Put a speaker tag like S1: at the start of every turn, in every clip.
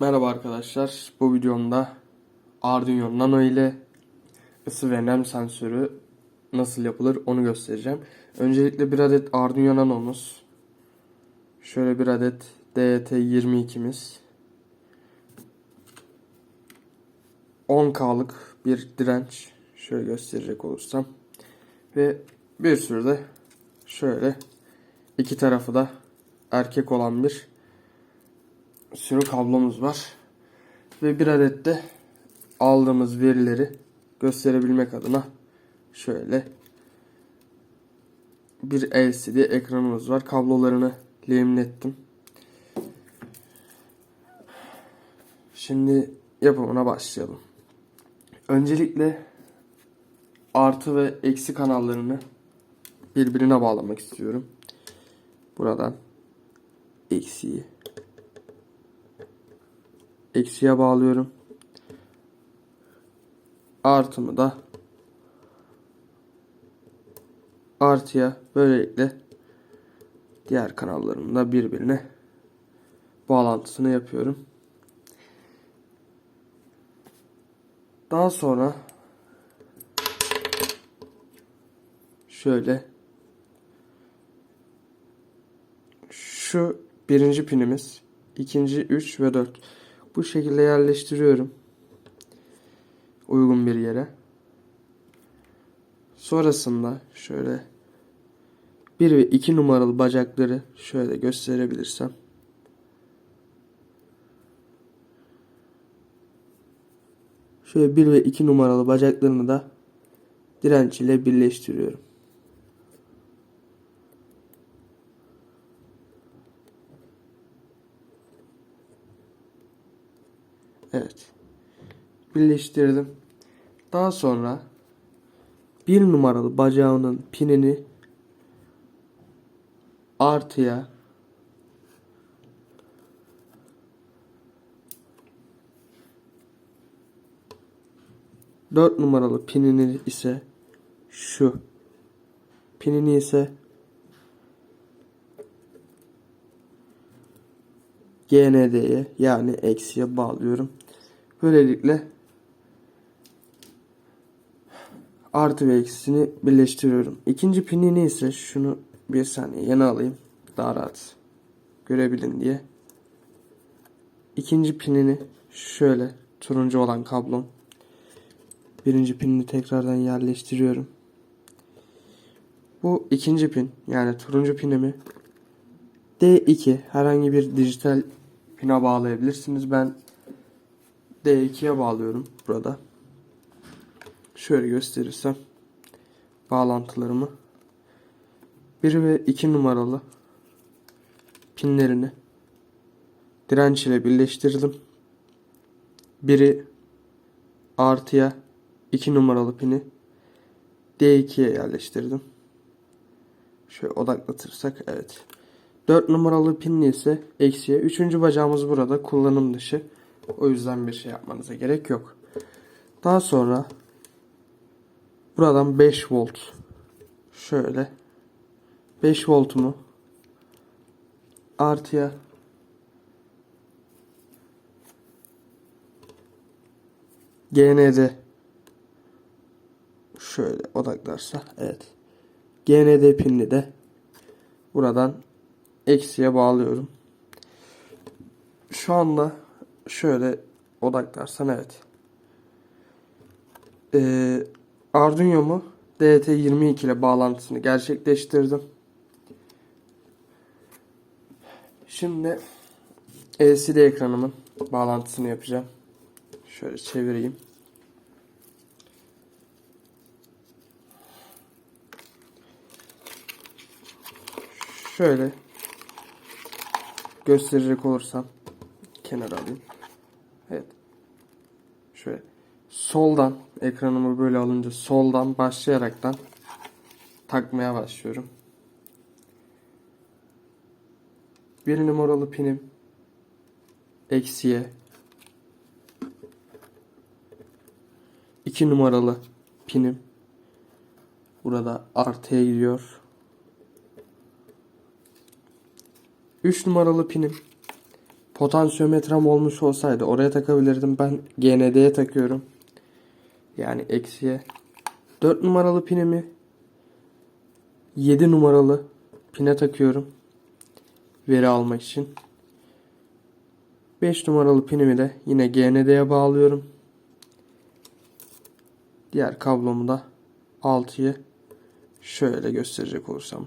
S1: Merhaba arkadaşlar. Bu videomda Arduino Nano ile ısı ve nem sensörü nasıl yapılır onu göstereceğim. Öncelikle bir adet Arduino Nano'muz. Şöyle bir adet DT22'miz. 10K'lık bir direnç. Şöyle gösterecek olursam. Ve bir sürü de şöyle iki tarafı da erkek olan bir sürü kablomuz var. Ve bir adet de aldığımız verileri gösterebilmek adına şöyle bir LCD ekranımız var. Kablolarını lehimlettim. Şimdi yapımına başlayalım. Öncelikle artı ve eksi kanallarını birbirine bağlamak istiyorum. Buradan eksiyi eksiye bağlıyorum. Artımı da artıya böylelikle diğer kanallarımın da birbirine bağlantısını yapıyorum. Daha sonra şöyle şu birinci pinimiz, ikinci, üç ve dört. Bu şekilde yerleştiriyorum. Uygun bir yere. Sonrasında şöyle 1 ve 2 numaralı bacakları şöyle gösterebilirsem. Şöyle 1 ve 2 numaralı bacaklarını da direnç ile birleştiriyorum. Evet. Birleştirdim. Daha sonra bir numaralı bacağının pinini artıya dört numaralı pinini ise şu pinini ise GND'ye yani eksiye bağlıyorum. Böylelikle artı ve eksisini birleştiriyorum. İkinci pinini ise şunu bir saniye yana alayım. Daha rahat görebilin diye. İkinci pinini şöyle turuncu olan kablom. Birinci pinini tekrardan yerleştiriyorum. Bu ikinci pin yani turuncu pinimi D2 herhangi bir dijital pine bağlayabilirsiniz. Ben D2'ye bağlıyorum burada. Şöyle gösterirsem bağlantılarımı 1 ve 2 numaralı pinlerini direnç ile birleştirdim. Biri artıya 2 numaralı pini D2'ye yerleştirdim. Şöyle odaklatırsak evet. 4 numaralı pinli ise eksiye. Üçüncü bacağımız burada kullanım dışı. O yüzden bir şey yapmanıza gerek yok. Daha sonra buradan 5 volt şöyle 5 voltumu artıya GND şöyle odaklarsa evet GND pinli de buradan eksiye bağlıyorum. Şu anda şöyle odaklarsan evet. Ee, Arduino'mu DT22 ile bağlantısını gerçekleştirdim. Şimdi LCD ekranımın bağlantısını yapacağım. Şöyle çevireyim. Şöyle gösterecek olursam kenara alayım. Evet. Şöyle soldan ekranımı böyle alınca soldan başlayaraktan takmaya başlıyorum. Bir numaralı pinim eksiye iki numaralı pinim burada artıya gidiyor. 3 numaralı pinim Potansiyometrem olmuş olsaydı oraya takabilirdim. Ben GND'ye takıyorum. Yani eksiye. 4 numaralı pinimi 7 numaralı pine takıyorum. Veri almak için. 5 numaralı pinimi de yine GND'ye bağlıyorum. Diğer kablomu da 6'yı şöyle gösterecek olursam.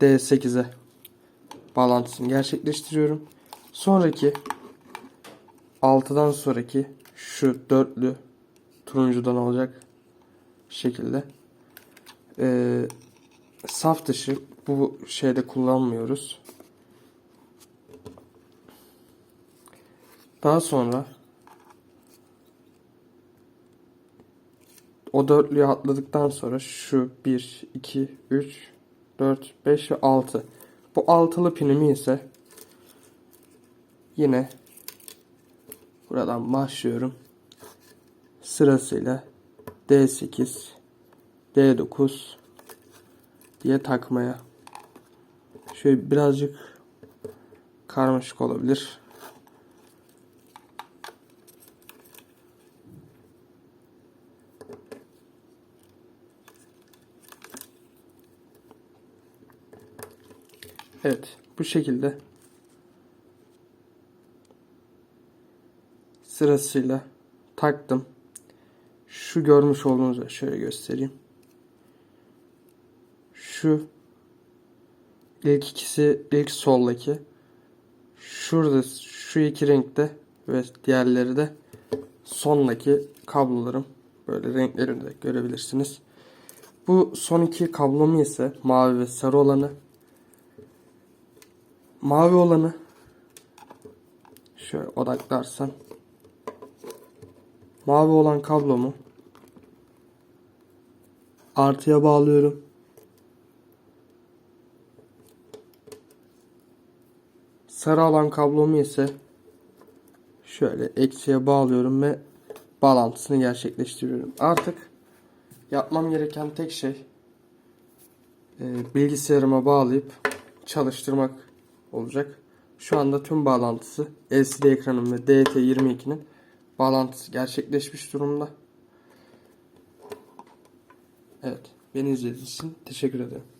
S1: D8'e bağlantısını gerçekleştiriyorum. Sonraki 6'dan sonraki şu dörtlü turuncudan olacak şekilde ee, saf dışı bu şeyde kullanmıyoruz. Daha sonra o dörtlüyü atladıktan sonra şu 1, 2, 3, 4, 5 ve 6. Bu altılı pinimi ise yine buradan başlıyorum. Sırasıyla D8, D9 diye takmaya. Şöyle birazcık karmaşık olabilir. Evet, bu şekilde sırasıyla taktım. Şu görmüş olduğunuz şöyle göstereyim. Şu ilk ikisi ilk soldaki şurada şu iki renkte ve diğerleri de sondaki kablolarım. Böyle renklerini de görebilirsiniz. Bu son iki kablomu ise mavi ve sarı olanı Mavi olanı şöyle odaklarsan mavi olan kablomu artıya bağlıyorum. Sarı olan kablomu ise şöyle eksiye bağlıyorum ve bağlantısını gerçekleştiriyorum. Artık yapmam gereken tek şey e, bilgisayarıma bağlayıp çalıştırmak olacak. Şu anda tüm bağlantısı LCD ekranım ve DT22'nin bağlantısı gerçekleşmiş durumda. Evet, beni izlediğiniz için teşekkür ederim.